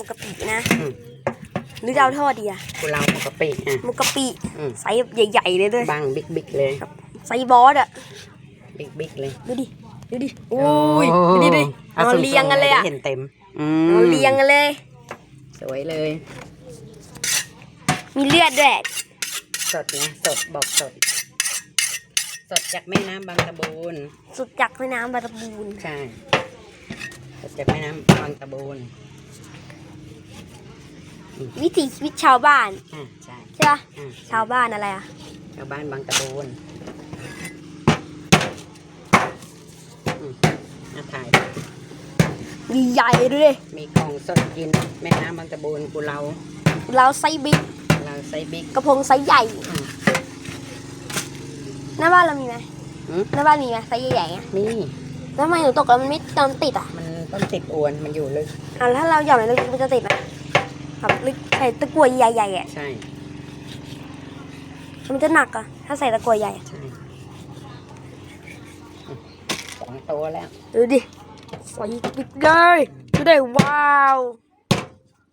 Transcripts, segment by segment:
หมูกะปินะอืมหรือจะเอาทอดดีอะกุเลาหมูกะปิอะหมูกะปิอืม ไซส์ใหญ่ๆเลยด้วยบางบิ๊กบิ๊กเลยไซส์บอสอะบิ๊กบิ๊กเลยดูดิดูดิโอ้ยดูดิดูดิอาเราสูๆเรียงกันเลยอะได้เห็นเต็มอืมเราเรียงกันเลย สวยเลย มีเลือดด้วยสดนะสดบอกสด สดจากแม่น้ำบางตะบูนสุดจากแม่น้ำบาตะบูนใช่ สดจากแม่น้ำบางตะบูน วิถีชีวิตชาวบ้าน อ่าใช่ใช่ปะอ่าชาวบ้านอะไรอะชาวบ้านบางตะบูนอืมน่าถ่ายใหญ่ๆด้วยมีของสดกิน แม่น้ำบางตะบูนกุเลาเราไซส์บิ๊กเราไซส์บิ๊กกระพงไซส์ใหญ่อืม หน้าบ้านเรามีไหมหืม หน้าบ้านมีไหมไซส์ใหญ่ๆอะนี่แล้วทำไมหนูตกแล้วมันไม่ตอนติดอะมันต้องติดอวนมันอยู่ลึกอะแล้วถ้าเราหย่อนลึกมันจะติดไหม แบบลึกใส่ตะกั่วใหญ่ๆอะใช่มันจะหนักอะถ้าใส่ตะกั่วใหญ่อะใช่อืมสองตัวแล้ว ดูดิใส่บิ๊กเลยดูได้ว้าว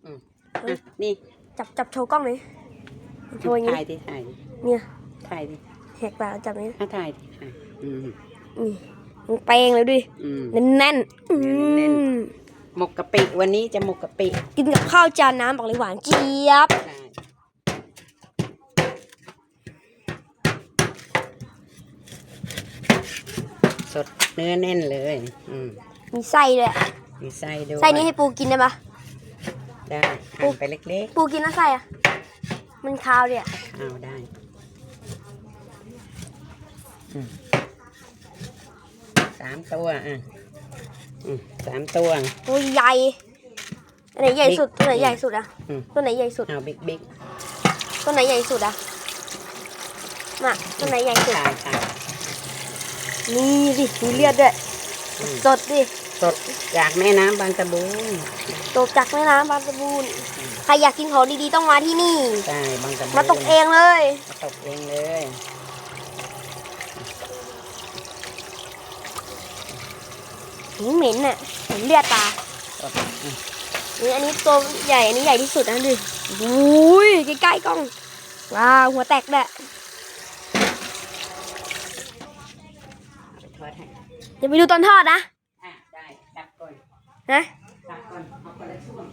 อืมอะนี่จับจับโชว์กล้องเลยโชว์อย่างถ่ายนี้ดิถ่ายดิเนี่ยถ่ายดิแหกปากจับนี้อะถ่ายดิถ่ายอืมนี่มันเปงเลยดิอืมแน่นๆอืแน่นม หมกกะปิวันนี้จะหมกกะปิกินกับข้าวจานน้ำบอกเลยหวานเจี๊ยบ ใช่สดเนื้อแน่นเลย อืมมีไส้ด้วยมีไส้ด้วยไส้นี้ให้ปูกินได้ปะ ได้หั่นไปเล็กปูกินแล้วไส้อะมันคาวเนี่ยๆเอาได้อืมสามตัวอะอืม สามตัว ตัวใหญ่อันไหนใหญ่สุด ตัวไหนใหญ่สุดอะอืม ตัวไหนใหญ่สุด เอาบิ๊กบิ๊กตัวไหนใหญ่สุดอะมาตัวไหนใหญ่สุดถ่ายถ่ายนี่ดิมีเลือดด้วยอืมสดดิสดจากแม่น้ำบางตะบูนตกจากแม่น้ำบางตะบูนใครอยากกินของดีๆต้องมาที่นี่ ใช่บางตะบูนมาตกเองเลย มาตกเอง เลยหืมเหม็นน่ะเหม็นเลือดตาสดอืมนี่อันนี้ตัวใหญ่อันนี้ใหญ่ที่สุดนะดิอุ้ยใกล้ๆกล้อง ว้าวหัวแตกแหละเอาไปทอดให้เดี๋ยวไปดูตอนทอดนะ อะได้จับก่อนนะจับก่อนเอาคนละช่วง